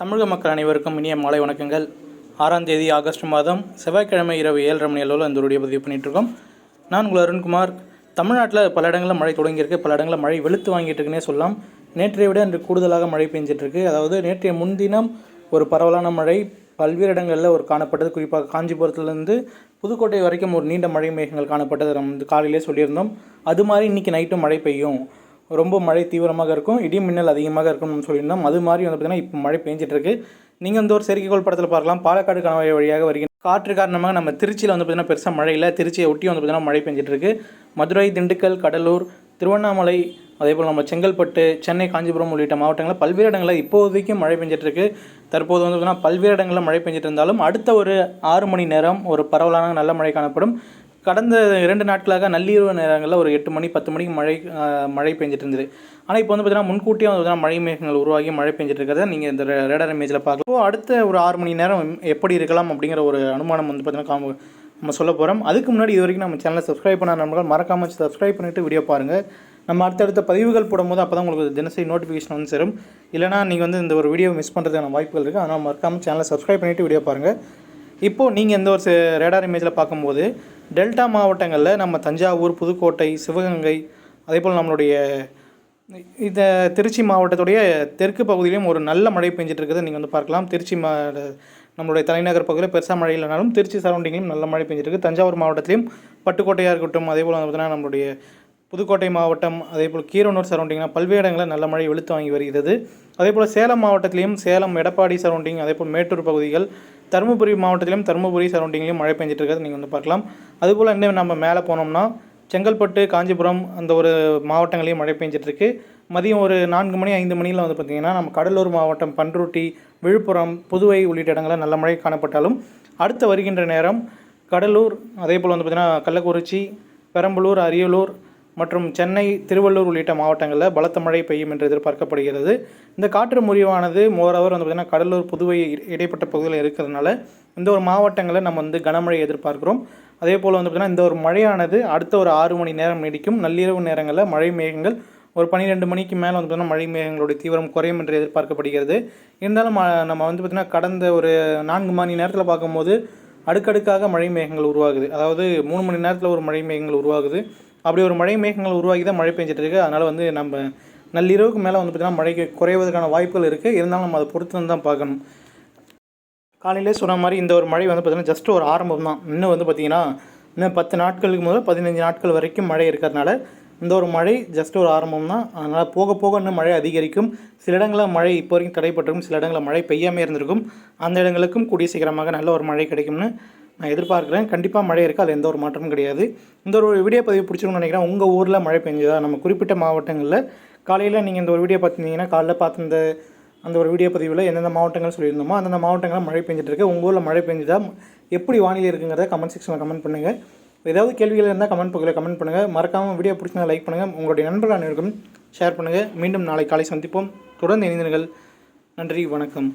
தமிழக மக்கள் அனைவருக்கும் இனிய மாலை வணக்கங்கள். ஆறாம் தேதி ஆகஸ்ட் மாதம் செவ்வாய்க்கிழமை இரவு ஏழரை மணி அளவில் இந்த வீடியோ பதிவு பண்ணிகிட்ருக்கோம் நான் உங்கள் அருண்குமார். தமிழ்நாட்டில் பல இடங்களில் மழை தொடங்கியிருக்கு பல இடங்களில் மழை வெளுத்து வாங்கிட்டு இருக்குன்னே சொல்லலாம். நேற்றைய விட இன்று கூடுதலாக மழை பெஞ்சிட்ருக்கு அதாவது நேற்றைய முன்தினம் ஒரு பரவலான மழை பல்வேறு இடங்களில் ஒரு காணப்பட்டது. குறிப்பாக காஞ்சிபுரத்துலேருந்து புதுக்கோட்டை வரைக்கும் ஒரு நீண்ட மழை மேகங்கள் காணப்பட்டது. நம்ம வந்து காலையிலே சொல்லியிருந்தோம். அது மாதிரி இன்றைக்கி நைட்டும் மழை பெய்யும். ரொம்ப மழை தீவிரமாக இருக்கும் இடி மின்னல் அதிகமாக இருக்கும்னு சொல்லியிருந்தோம். அது மாதிரி வந்து பார்த்திங்கன்னா இப்போ மழை பெஞ்சிட்டு இருக்கு நீங்கள் வந்து ஒரு செயற்கைக்கோள் படத்தில் பார்க்கலாம். பாலக்காடு கணவாய் வழியாக வருகிறேன் காற்று காரணமாக நம்ம திருச்சியில் வந்து பார்த்திங்கன்னா பெருசாக மழை இல்லை. திருச்சியை ஒட்டி வந்து பார்த்திங்கன்னா மழை பெஞ்சிட்டு இருக்கு மதுரை திண்டுக்கல் கடலூர் திருவண்ணாமலை அதே போல் நம்ம செங்கல்பட்டு சென்னை காஞ்சிபுரம் உள்ளிட்ட மாவட்டங்களில் பல்வேறு இடங்களில் இப்போதைக்கும் மழை பெஞ்சிட்ருக்கு. தற்போது வந்து பார்த்திங்கன்னா பல்வேறு இடங்களில் மழை பெஞ்சிட்டு இருந்தாலும் அடுத்த ஒரு ஆறு மணி நேரம் ஒரு பரவலான நல்ல மழை காணப்படும். கடந்த இரண்டு நாட்களாக நள்ளிரவு நேரங்களில் ஒரு எட்டு மணி பத்து மணிக்கு மழை மழை பெஞ்சிட்டு இருந்தது ஆனால் இப்போ வந்து பார்த்தீங்கன்னா முன்கூட்டியே வந்து பார்த்தீங்கன்னா மழை மேகங்கள் உருவாகி மழை பெஞ்சிட்டு இருக்கிறத நீங்கள் இந்த ரேடார் இமேஜில் பார்க்கலாம். அடுத்த ஒரு ஆறு மணி நேரம் எப்படி இருக்கலாம் அப்படிங்கிற ஒரு அனுமானம் வந்து பார்த்தீங்கன்னா காம நம்ம சொல்ல போகிறோம் அதுக்கு முன்னாடி இது வரைக்கும் நம்ம சேனலை சப்ஸ்கிரைப் பண்ண நண்பர்கள் மறக்காமல் சப்ஸ்கிரைப் பண்ணிவிட்டு வீடியோ பாருங்கள் நம்ம அடுத்தடுத்த பதிவுகள் போடும்போது அப்போ தான் உங்களுக்கு தினசரி நோட்டிஃபிகேஷன் வந்து சேரும். இல்லைனா நீங்கள் வந்து இந்த ஒரு வீடியோ மிஸ் பண்ணுறதுக்கான வாய்ப்புகள் இருக்குது அதனால் மறக்காமல் சேனலை சப்ஸ்கிரைப் பண்ணிவிட்டு வீடியோ பாருங்கள் இப்போது நீங்கள் எந்த ஒரு ரேடார் இமேஜில் பார்க்கும்போது டெல்டா மாவட்டங்களில் நம்ம தஞ்சாவூர் புதுக்கோட்டை சிவகங்கை அதே போல் நம்மளுடைய இந்த திருச்சி மாவட்டத்துடைய தெற்கு பகுதியிலையும் ஒரு நல்ல மழை பெஞ்சிட்டுருக்குறத நீங்கள் வந்து பார்க்கலாம். திருச்சி மா நம்மளுடைய தலைநகர் பகுதியில் பெருசாக மழை இல்லைனாலும் திருச்சி சரௌண்டிங்லையும் நல்ல மழை பெஞ்சிருக்கு தஞ்சாவூர் மாவட்டத்திலையும் பட்டுக்கோட்டையாக இருக்கட்டும் அதே போல் பார்த்தீங்கன்னா நம்மளுடைய புதுக்கோட்டை மாவட்டம் அதே போல் கீரனூர் சரௌண்டிங்கில் பல்வேறு இடங்களில் நல்ல மழை வெளுத்து வாங்கி வருகிறது. அதே போல் சேலம் மாவட்டத்திலையும் சேலம் எடப்பாடி சரௌண்டிங் அதே போல் மேட்டூர் பகுதிகள் தருமபுரி மாவட்டத்திலும் தருமபுரி சரௌண்டிங்லையும் மழை பெஞ்சிட்டு இருக்கிறது நீங்கள் வந்து பார்க்கலாம். அதுபோல் இன்னும் நம்ம மேலே போனோம்னா செங்கல்பட்டு காஞ்சிபுரம் அந்த ஒரு மாவட்டங்களையும் மழை பெஞ்சிட்ருக்கு மதியம் ஒரு நான்கு மணி ஐந்து மணியில் வந்து பார்த்திங்கன்னா நம்ம கடலூர் மாவட்டம் பன்ருட்டி விழுப்புரம் புதுவை உள்ளிட்ட இடங்களில் நல்ல மழை காணப்பட்டாலும் அடுத்து வருகின்ற நேரம் கடலூர் அதே போல் வந்து பார்த்திங்கன்னா கள்ளக்குறிச்சி பெரம்பலூர் அரியலூர் மற்றும் சென்னை திருவள்ளூர் உள்ளிட்ட மாவட்டங்களில் பலத்த மழை பெய்யும் என்று எதிர்பார்க்கப்படுகிறது. இந்த காற்று முறிவானது மோரவர் வந்து பார்த்திங்கன்னா கடலூர் புதுவை இடைப்பட்ட பகுதியில் இருக்கிறதுனால இந்த ஒரு மாவட்டங்களில் நம்ம வந்து கனமழை எதிர்பார்க்கிறோம். அதே போல் வந்து பார்த்திங்கன்னா இந்த ஒரு மழையானது அடுத்த ஒரு ஆறு மணி நேரம் நீடிக்கும். நள்ளிரவு நேரங்களில் மழை மேகங்கள் ஒரு பன்னிரெண்டு மணிக்கு மேலே வந்து பார்த்திங்கன்னா மழை மேகங்களுடைய தீவிரம் குறையும் என்று எதிர்பார்க்கப்படுகிறது. இருந்தாலும் நம்ம வந்து பார்த்திங்கன்னா கடந்த ஒரு நான்கு மணி நேரத்தில் பார்க்கும்போது அடுக்கடுக்காக மழை மேகங்கள் உருவாகுது. அதாவது மூணு மணி நேரத்தில் ஒரு மழை மேகங்கள் உருவாகுது. அப்படி ஒரு மழை மேகங்கள் உருவாகி தான் மழை பெஞ்சிட்டு இருக்கு அதனால் வந்து நம்ம நள்ளிரவுக்கு மேலே வந்து பார்த்திங்கன்னா மழைக்கு குறைவதற்கான வாய்ப்புகள் இருக்குது இருந்தாலும் நம்ம அதை பொறுத்து வந்து தான் பார்க்கணும். காலையிலே சொன்ன மாதிரி இந்த ஒரு மழை வந்து பார்த்திங்கன்னா ஜஸ்ட் ஒரு ஆரம்பம் தான். இன்னும் வந்து பார்த்திங்கன்னா இன்னும் பத்து நாட்களுக்கு முதல் பதினஞ்சு நாட்கள் வரைக்கும் மழை இருக்கிறதுனால இந்த ஒரு மழை ஜஸ்ட் ஒரு ஆரம்பம் தான். அதனால் போக போக இன்னும் மழை அதிகரிக்கும். சில இடங்களில் மழை இப்போ வரைக்கும் தடைப்பட்டிருக்கும். சில இடங்களில் மழை பெய்யாமல் இருந்திருக்கும். அந்த இடங்களுக்கும் கூடிய சீக்கிரமாக நல்ல ஒரு மழை கிடைக்கும்னு நான் எதிர்பார்க்குறேன். கண்டிப்பாக மழை இருக்குது அது எந்த ஒரு மாற்றமும் கிடையாது. இந்த ஒரு வீடியோ பதிவு பிடிச்சிருக்கும்னு நினைக்கிறேன். உங்கள் ஊரில் மழை பெஞ்சுதா? நம்ம குறிப்பிட்ட மாவட்டங்களில். காலையில் நீங்கள் இந்த ஒரு வீடியோ பார்த்துருந்தீங்கன்னா காலைல பார்த்து இந்த அந்த ஒரு வீடியோ பதிவில் எந்தெந்த மாவட்டங்கள் சொல்லியிருந்தோமோ அந்தந்த மாவட்டங்களில் மழை பெஞ்சிட்டு இருக்கு. உங்கள் ஊரில் மழை பெஞ்சுதா? எப்படி வானிலை இருக்குங்கிறத கமெண்ட் செக்ஷனில் கமெண்ட் பண்ணுங்கள் ஏதாவது கேள்விகள் இருந்தால் கமெண்ட் பகுதியில் கமெண்ட் பண்ணுங்கள் மறக்காமல் வீடியோ பிடிச்சிருந்தா லைக் பண்ணுங்கள் உங்களுடைய நண்பர்கள் அனைவருக்கும் ஷேர் பண்ணுங்கள் மீண்டும் நாளை காலை சந்திப்போம். தொடர்ந்து இணைந்தீர்கள் நன்றி வணக்கம்.